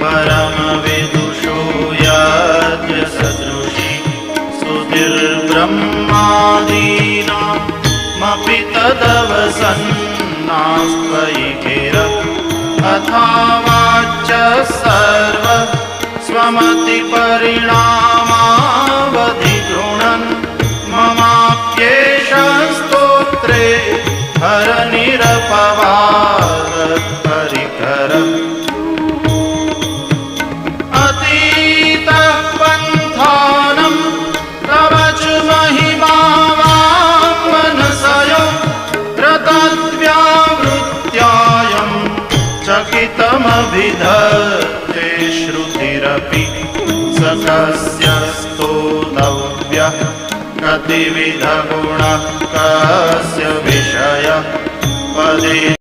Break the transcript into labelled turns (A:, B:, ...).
A: परमविदुषो याज्ञसदृशि सुधिर्ब्रह्मादीनामपि तदवसन्नास्त्वयि गिर अथावाच सर्व स्वमतिपरिणामावधिगृणन् ममाप्येष स्तोत्रे हरनिरपवादपरिकरम्। चकितमभिधत्ते श्रुतिरपि स कस्य स्तोतव्यः कतिविधगुणः कस्य विषय पदे